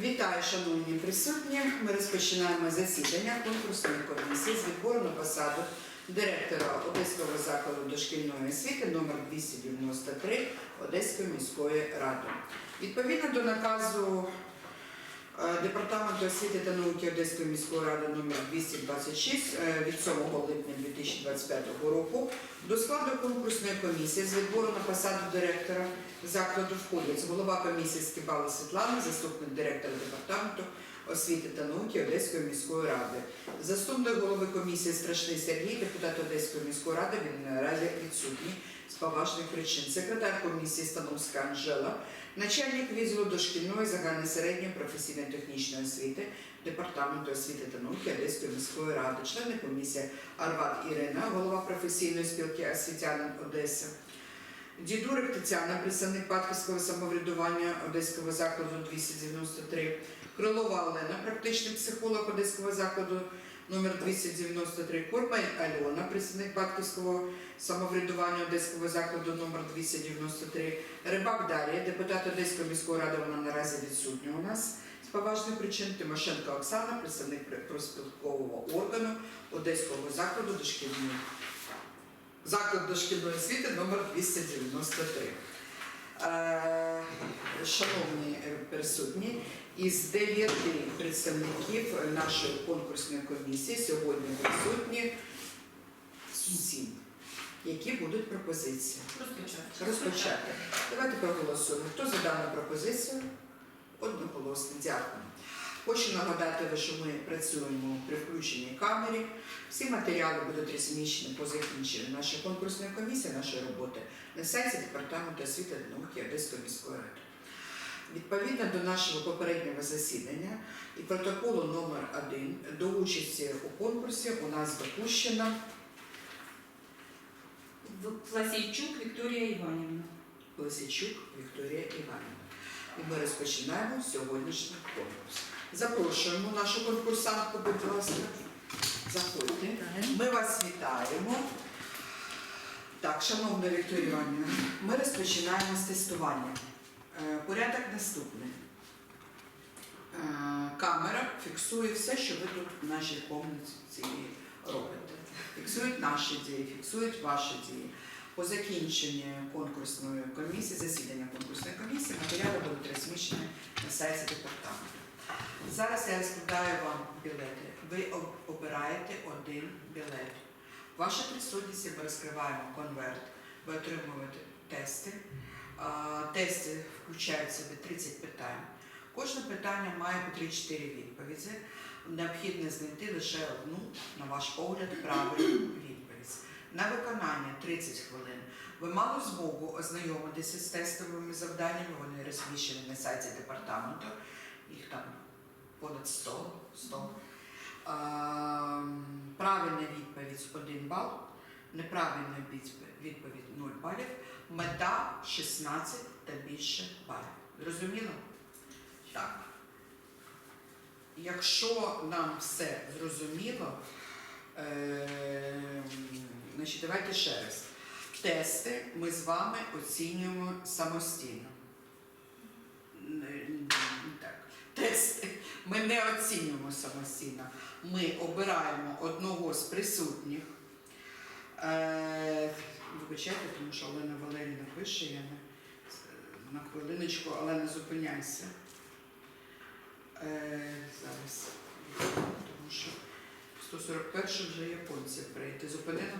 Вітаю, шановні присутні. Ми розпочинаємо засідання конкурсної комісії з відбору на посаду директора Одеського закладу дошкільної освіти номер 293 Одеської міської ради. Відповідно до наказу Департаменту освіти та науки Одеської міської ради номер 226 е, від 7 липня 2025 року до складу конкурсної комісії з відбору на посаду директора закладу входять голова комісії Скибала Світлана, заступник директора департаменту освіти та науки Одеської міської ради, заступник голови комісії Страшний Сергій, депутат Одеської міської ради, він відсутній з поважних причин. Секретар комісії Становська Анжела, начальник відділу дошкільної загальної середньої професійно-технічної освіти департаменту освіти та науки Одеської міської ради, члени комісії Арват Ірина, голова професійної спілки освітянин Одеси. Дідурик Тетяна, представник батьківського самоврядування Одеського закладу 293, Крилова Олена, практичний психолог Одеського закладу номер 293, Кормай Альона, представник батьківського самоврядування Одеського закладу номер 293, Рибак Дар'я, депутат Одеської міської ради, вона наразі відсутня у нас з поважних причин, Тимошенко Оксана, представник проспілкового органу Одеського закладу дошкільної заклад дошкільної освіти номер 293. Е, Шановні присутні, із дев'яти представників нашої конкурсної комісії сьогодні присутні сім. Які будуть пропозиції? Розпочати. Розпочати. Давайте проголосуємо. Хто за дану пропозицію? Одноголосно. Дякую. Хочу нагадати, що ми працюємо при включеній камері. Всі матеріали будуть розміщені по закінченню нашої конкурсної комісії, нашої роботи на сайті Департаменту освіти та науки Одеської міської ради. Відповідно до нашого попереднього засідання і протоколу номер 1 до участі у конкурсі у нас допущено Власійчук Вікторія Іванівна. Лисичук Вікторія Іванівна. І ми розпочинаємо сьогоднішній конкурс. Запрошуємо нашу конкурсантку, будь ласка. Заходьте. Ми вас вітаємо. Так, шановна Вікторія Іванівна, ми розпочинаємо з тестування. Е, Порядок наступний. Е, Камера фіксує все, що ви тут в нашій комнаті робите. Фіксують наші дії, фіксують ваші дії. По закінченні конкурсної комісії, засідання конкурсної комісії, матеріали будуть розміщені на сайті департаменту. Зараз я розкладаю вам білети. Ви обираєте один білет. Ваша присутність ми розкриваємо конверт. Ви отримуєте тести. Тести включають в себе 30 питань. Кожне питання має по 3-4 відповіді. Необхідно знайти лише одну, на ваш погляд, правильну відповідь. На виконання 30 хвилин. Ви мали змогу ознайомитися з тестовими завданнями, вони розміщені на сайті департаменту, їх там понад 100. 100. Ем, Правильна відповідь 1 бал, неправильна відповідь 0 балів, мета 16 та більше балів. Зрозуміло? Так. Якщо нам все зрозуміло, Ем, Значить, давайте ще раз. Тести ми з вами оцінюємо самостійно. Не- не Так. Тести ми не оцінюємо самостійно. Ми обираємо одного з присутніх. Е, Вибачайте, тому що Олена Валерійовна пише, я не, на хвилиночку, але не зупиняйся. Е, зараз. Тому що 141 вже японців прийти. Зупинила?